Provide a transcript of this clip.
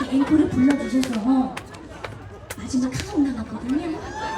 이렇게 앵콜을 불러주셔서 마지막 한곡 남았거든요.